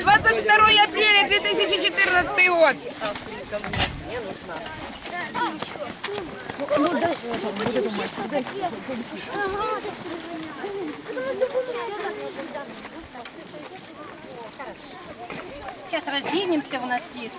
Двадцать второе апреля 2014 год. Сейчас разденемся, у нас есть.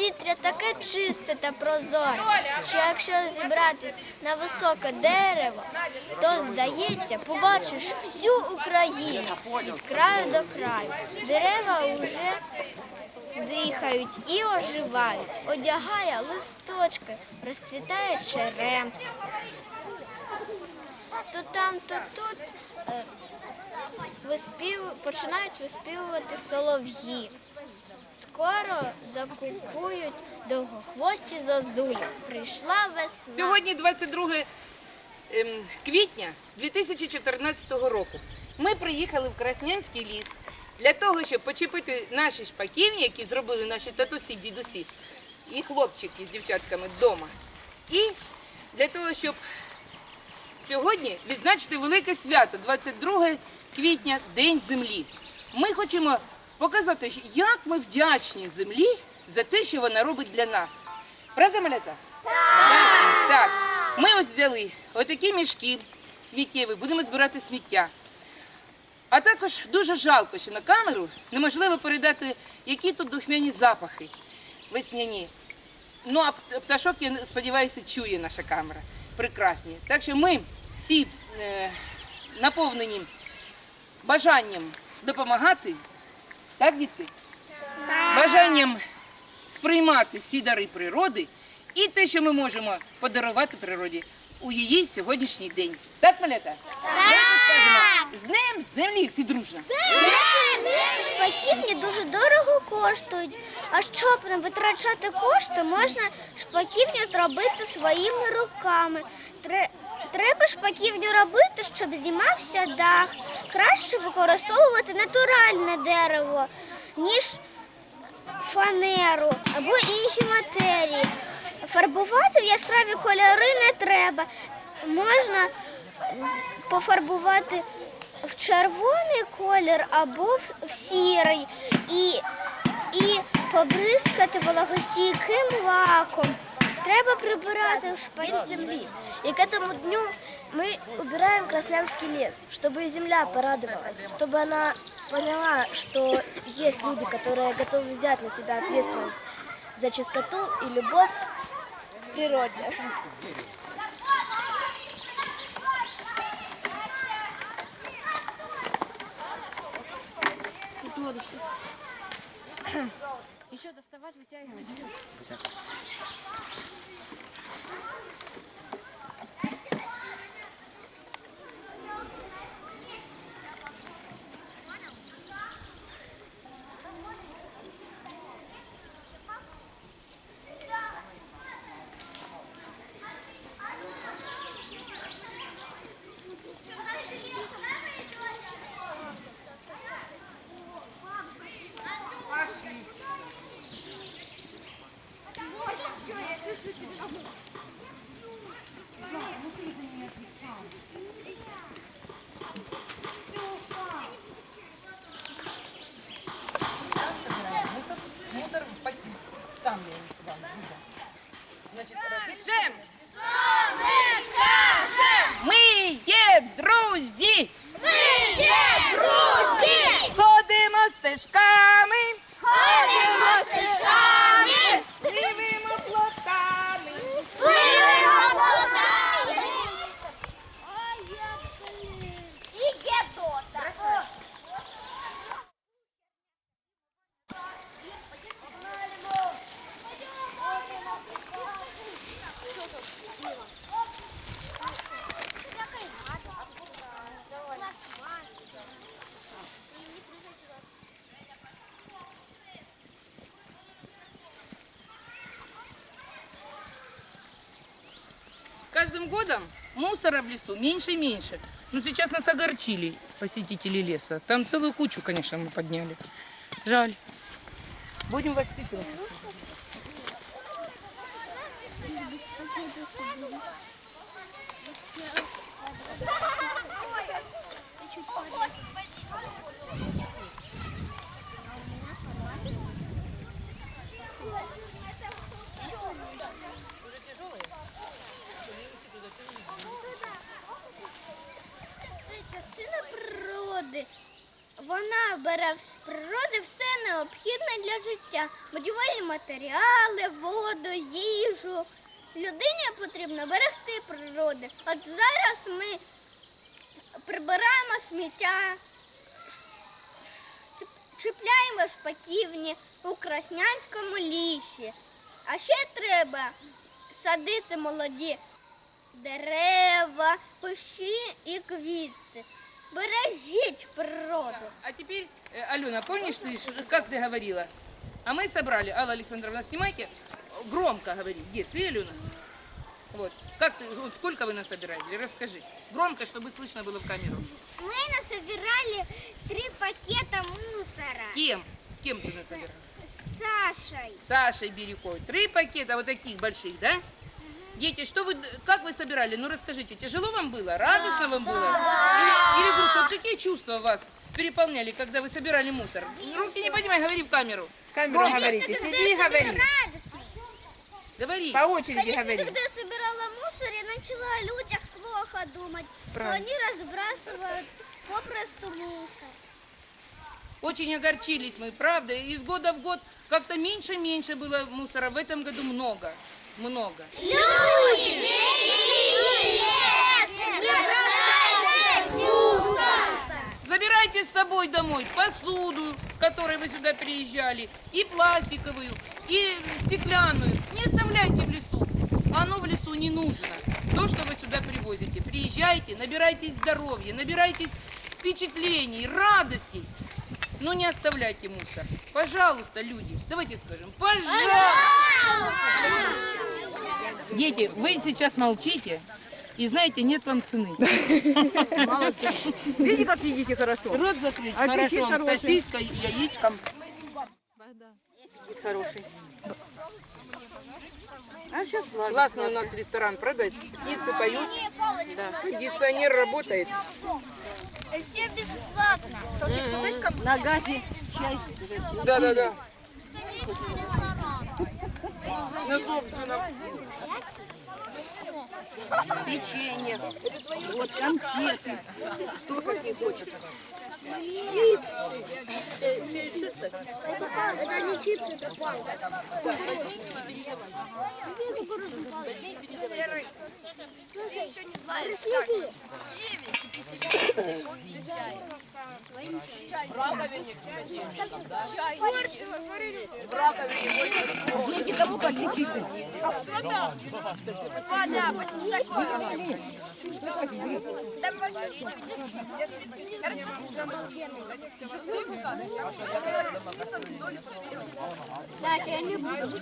Повітря таке чисте та прозоре, що якщо зібратись на високе дерево, то здається, побачиш всю Україну від краю до краю. Дерева вже дихають і оживають, одягає листочки, розцвітає черем. То там, то тут е, виспів... починають виспівувати солов'ї. Скоро закукують довгохвості зозулі. Прийшла весна. Сьогодні 22 ем, квітня 2014 року. Ми приїхали в Краснянський ліс для того, щоб почепити наші шпаківні, які зробили наші татусі, дідусі і хлопчики з дівчатками вдома. І для того, щоб сьогодні відзначити велике свято 22 квітня День землі. Ми хочемо показати, як ми вдячні землі за те, що вона робить для нас. Правда, малята? Так. Ми ось взяли отакі мішки сміттєві, будемо збирати сміття. А також дуже жалко, що на камеру неможливо передати, які тут духмяні запахи весняні. Ну, а пташок, я сподіваюся, чує наша камера. Прекрасні. Так що ми всі е, наповнені бажанням допомагати, так, дітки? Бажанням сприймати всі дари природи і те, що ми можемо подарувати природі у її сьогоднішній день. Так, малята? Так! з Днем землі всі дружно. Шпаківні дуже дорого коштують. А щоб не витрачати кошти, можна шпаківню зробити своїми руками. Тре- Треба шпаківню робити, щоб знімався дах. Краще використовувати натуральне дерево, ніж фанеру або інші матерії. Фарбувати в яскраві кольори не треба. Можна пофарбувати в червоний колір або в сірий і, і побризкати вологостійким лаком. Треба прибирати в шпаль землі. И к этому дню мы убираем Краснянский лес, чтобы земля порадовалась, чтобы она поняла, что есть люди, которые готовы взять на себя ответственность за чистоту и любовь к природе. Еще доставать, вытягивать. Каждым годом мусора в лесу меньше и меньше. Ну, сейчас нас огорчили посетители леса. Там целую кучу, конечно, мы подняли. Жаль. Будем воспитывать. Бере з природи все необхідне для життя. Будівельні матеріали, воду, їжу. Людині потрібно берегти природу. От зараз ми прибираємо сміття, чіпляємо шпаківні у Краснянському лісі. А ще треба садити молоді дерева, кущі і квіти. Бережіть природу. А теперь, э, Алена, помнишь ты, ш- как ты говорила? А мы собрали, Алла Александровна, снимайте, громко говори. Где ты, Алена? Вот. Как ты, вот сколько вы насобирали? Расскажи. Громко, чтобы слышно было в камеру. Ми насобирали три пакета мусора С кем? С кем ты насобирала? з Сашей. С Сашей Бирюковой. Три пакета вот таких больших, да? Дети, что вы, как вы собирали? Ну расскажите, тяжело вам было? Радостно вам было? Или, или грустно? Вот какие чувства вас переполняли, когда вы собирали мусор? Руки не поднимай, говори в камеру. В камеру говорите, сиди и говори. Радостно. Говори. По очереди Конечно, говори. когда я собирала мусор, я начала о людях плохо думать, что они разбрасывают попросту мусор. Очень огорчились мы, правда. Из года в год как-то меньше-меньше было мусора. В этом году много. Много. Люди! Не бросайте мусор! Забирайте с собой домой посуду, с которой вы сюда приезжали, и пластиковую, и стеклянную. Не оставляйте в лесу. Оно в лесу не нужно. То, что вы сюда привозите. Приезжайте, набирайтесь здоровья, набирайтесь впечатлений, радостей. Но не оставляйте мусор. Пожалуйста, люди. Давайте скажем, пожалуйста. Дети, вы сейчас молчите. И знаете, нет вам цены. Видите, как едите хорошо? Рот закрыть Аппетит хорошо, хороший. сосиской, яичком. Хороший. А сейчас ладно. Классный у нас ресторан, правда? Птицы поют, кондиционер работает. Все бесплатно. На газе чай. Да, да, да. На собственном. Печенье. Вот конфеты. Кто какие хочет? Это не чипсы, это палка. Дети кому как лечиться? Да, я не буду.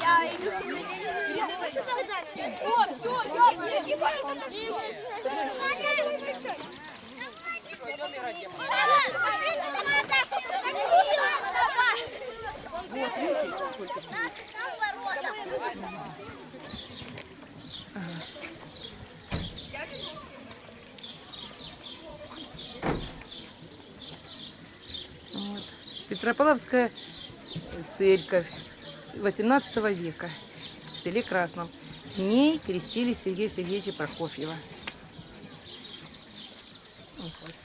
Я иду. Петропавловская церковь 18 века селе Красном. В ней крестили Сергея Сергеевича Прокофьева. Вот.